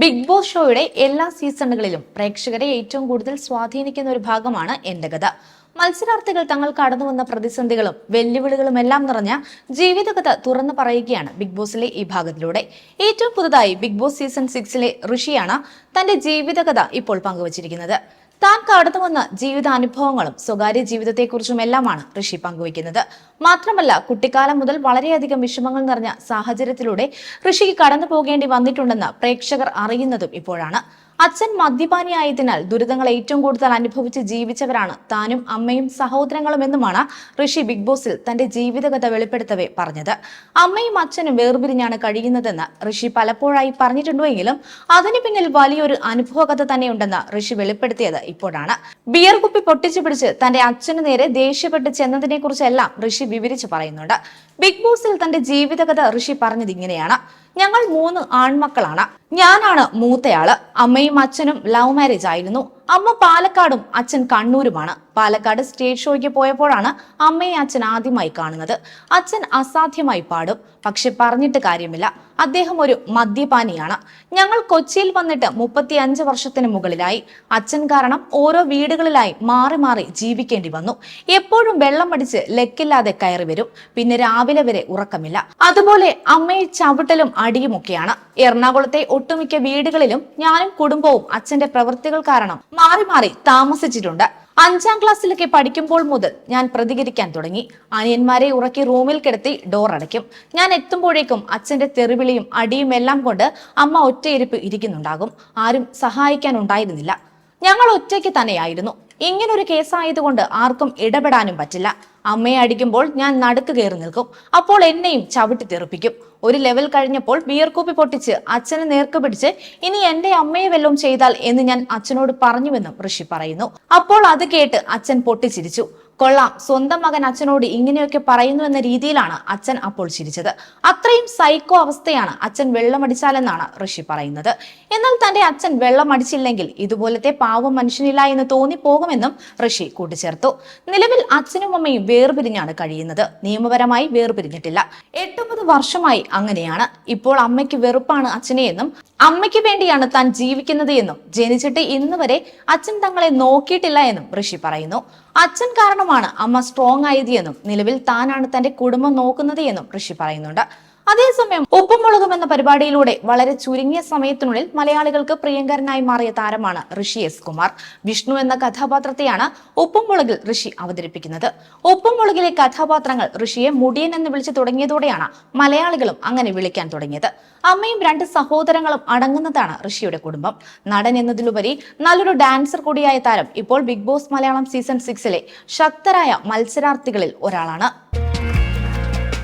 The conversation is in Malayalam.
ബിഗ് ബോസ് ഷോയുടെ എല്ലാ സീസണുകളിലും പ്രേക്ഷകരെ ഏറ്റവും കൂടുതൽ സ്വാധീനിക്കുന്ന ഒരു ഭാഗമാണ് എന്റെ കഥ. മത്സരാർത്ഥികൾ തങ്ങൾ കടന്നു വന്ന പ്രതിസന്ധികളും വെല്ലുവിളികളും എല്ലാം നിറഞ്ഞ ജീവിതകഥ തുറന്നു പറയുകയാണ് ബിഗ് ബോസിലെ ഈ ഭാഗത്തിലൂടെ. ഏറ്റവും പുതുതായി ബിഗ് ബോസ് സീസൺ സിക്സിലെ ഋഷിയാണ് തന്റെ ജീവിതകഥ ഇപ്പോൾ പങ്കുവച്ചിരിക്കുന്നത്. താൻ കടന്നുവന്ന ജീവിതാനുഭവങ്ങളും സ്വകാര്യ ജീവിതത്തെക്കുറിച്ചും എല്ലാമാണ് ഋഷി പങ്കുവയ്ക്കുന്നത്. മാത്രമല്ല കുട്ടിക്കാലം മുതൽ വളരെയധികം വിഷമങ്ങൾ നിറഞ്ഞ സാഹചര്യത്തിലൂടെ ഋഷിക്ക് കടന്നു പോകേണ്ടി വന്നിട്ടുണ്ടെന്ന് പ്രേക്ഷകർ അറിയുന്നതും ഇപ്പോഴാണ്. അച്ഛൻ മദ്യപാനിയായതിനാൽ ദുരിതങ്ങൾ ഏറ്റവും കൂടുതൽ അനുഭവിച്ച് ജീവിച്ചവരാണ്. താനും അമ്മയും സഹോദരങ്ങളും എന്നുമാണ് ഋഷി ബിഗ് ബോസിൽ തന്റെ ജീവിതകഥ വെളിപ്പെടുത്തവേ പറഞ്ഞത്. അമ്മയും അച്ഛനും വേർപിരിഞ്ഞാണ് കഴിയുന്നതെന്ന് ഋഷി പലപ്പോഴായി പറഞ്ഞിട്ടുണ്ടെങ്കിലും അതിനു പിന്നിൽ വലിയൊരു അനുഭവകഥ തന്നെയുണ്ടെന്ന് ഋഷി വെളിപ്പെടുത്തിയത് ഇപ്പോഴാണ്. ബിയർ കുപ്പി പൊട്ടിച്ചു പിടിച്ച് തന്റെ അച്ഛനു നേരെ ദേഷ്യപ്പെട്ട് ചെന്നതിനെ കുറിച്ചെല്ലാം ഋഷി വിവരിച്ചു പറയുന്നുണ്ട്. ബിഗ് ബോസിൽ തന്റെ ജീവിതകഥ ഋഷി പറഞ്ഞത് ഇങ്ങനെയാണ്. ഞങ്ങൾ മൂന്ന് ആൺമക്കളാണ്. ഞാനാണ് മൂത്തയാൾ. അമ്മയും അച്ഛനും ലവ് മാരേജ് ആയിരുന്നു. അമ്മ പാലക്കാടും അച്ഛൻ കണ്ണൂരുമാണ്. പാലക്കാട് സ്റ്റേജ് ഷോയ്ക്ക് പോയപ്പോഴാണ് അമ്മയെ അച്ഛൻ ആദ്യമായി കാണുന്നത്. അച്ഛൻ അസാധ്യമായി പാടും. പക്ഷെ പറഞ്ഞിട്ട് കാര്യമില്ല. അദ്ദേഹം ഒരു മദ്യപാനിയാണ്. ഞങ്ങൾ കൊച്ചിയിൽ വന്നിട്ട് മുപ്പത്തി അഞ്ച് വർഷത്തിന് മുകളിലായി. അച്ഛൻ കാരണം ഓരോ വീടുകളിലായി മാറി മാറി ജീവിക്കേണ്ടി വന്നു. എപ്പോഴും വെള്ളം അടിച്ച് ലെക്കില്ലാതെ കയറി വരും. പിന്നെ രാവിലെ വരെ ഉറക്കമില്ല. അതുപോലെ അമ്മയെ ചവിട്ടലും അടിയുമൊക്കെയാണ്. എറണാകുളത്തെ ഒട്ടുമിക്ക വീടുകളിലും ഞാനും കുടുംബവും അച്ഛന്റെ പ്രവൃത്തികൾ കാരണം മാറി മാറി താമസിച്ചിട്ടുണ്ട്. അഞ്ചാം ക്ലാസ്സിലൊക്കെ പഠിക്കുമ്പോൾ മുതൽ ഞാൻ പ്രതികരിക്കാൻ തുടങ്ങി. അനിയന്മാരെ ഉറക്കി റൂമിൽ കിടത്തി ഡോർ അടയ്ക്കും. ഞാൻ എത്തുമ്പോഴേക്കും അച്ഛന്റെ തെറിവിളിയും അടിയും എല്ലാം കൊണ്ട് അമ്മ ഒറ്റയിരിപ്പ് ഇരിക്കുന്നുണ്ടാകും. ആരും സഹായിക്കാൻ ഉണ്ടായിരുന്നില്ല ഞങ്ങൾ ഒറ്റയ്ക്ക് തന്നെയായിരുന്നു. ഇങ്ങനൊരു കേസായതുകൊണ്ട് ആർക്കും ഇടപെടാനും പറ്റില്ല. അമ്മയെ അടിക്കുമ്പോൾ ഞാൻ നടുക്ക് കയറി നിൽക്കും. അപ്പോൾ എന്നെയും ചവിട്ടി തെറിപ്പിക്കും. ഒരു ലെവൽ കഴിഞ്ഞപ്പോൾ വിയർക്കൂപ്പി പൊട്ടിച്ച് അച്ഛനെ നേർക്ക് പിടിച്ച് ഇനി എന്റെ അമ്മയെ വല്ലതും ചെയ്താൽ എന്ന് ഞാൻ അച്ഛനോട് പറഞ്ഞുവെന്നും ഋഷി പറയുന്നു. അപ്പോൾ അത് കേട്ട് അച്ഛൻ പൊട്ടിച്ചിരിച്ചു. കൊള്ളാം. സ്വന്തം മകൻ അച്ഛനോട് ഇങ്ങനെയൊക്കെ പറയുന്നു എന്ന രീതിയിലാണ് അച്ഛൻ അപ്പോൾ ചിരിച്ചത്. അത്രയും സൈക്കോ അവസ്ഥയാണ് അച്ഛൻ വെള്ളമടിച്ചാലെന്നാണ് ഋഷി പറയുന്നത്. എന്നാൽ തന്റെ അച്ഛൻ വെള്ളമടിച്ചില്ലെങ്കിൽ ഇതുപോലത്തെ പാവം മനുഷ്യനില്ല എന്ന് തോന്നിപ്പോകുമെന്നും ഋഷി കൂട്ടിച്ചേർത്തു. നിലവിൽ അച്ഛനും അമ്മയും വേർപിരിഞ്ഞാണ് കഴിയുന്നത്. നിയമപരമായി വേർപിരിഞ്ഞിട്ടില്ല. എട്ടൊമ്പത് വർഷമായി അങ്ങനെയാണ്. ഇപ്പോൾ അമ്മയ്ക്ക് വെറുപ്പാണ് അച്ഛനെയെന്നും അമ്മയ്ക്ക് വേണ്ടിയാണ് താൻ ജീവിക്കുന്നത് എന്നും ജനിച്ചിട്ട് ഇന്ന് വരെ അച്ഛൻ തങ്ങളെ നോക്കിയിട്ടില്ല എന്നും ഋഷി പറയുന്നു. അച്ഛൻ കാരണമാണ് അമ്മ സ്ട്രോങ് ആയത് എന്നും നിലവിൽ താനാണ് തന്റെ കുടുംബം നോക്കുന്നത് എന്നും ഋഷി പറയുന്നുണ്ട്. അതേസമയം ഉപ്പും മുളകും എന്ന പരിപാടിയിലൂടെ വളരെ ചുരുങ്ങിയ സമയത്തിനുള്ളിൽ മലയാളികൾക്ക് പ്രിയങ്കരനായി മാറിയ താരമാണ് ഋഷി എസ് കുമാർ. വിഷ്ണു എന്ന കഥാപാത്രത്തെയാണ് ഉപ്പും മുളകിൽ ഋഷി അവതരിപ്പിക്കുന്നത്. ഉപ്പും മുളകിലെ കഥാപാത്രങ്ങൾ ഋഷിയെ മുടിയൻ എന്ന് വിളിച്ചു തുടങ്ങിയതോടെയാണ് മലയാളികളും അങ്ങനെ വിളിക്കാൻ തുടങ്ങിയത്. അമ്മയും രണ്ട് സഹോദരങ്ങളും അടങ്ങുന്നതാണ് ഋഷിയുടെ കുടുംബം. നടൻ എന്നതിലുപരി നല്ലൊരു ഡാൻസർ കൂടിയായ താരം ഇപ്പോൾ ബിഗ് ബോസ് മലയാളം സീസൺ സിക്സിലെ ശക്തരായ മത്സരാർത്ഥികളിൽ ഒരാളാണ്.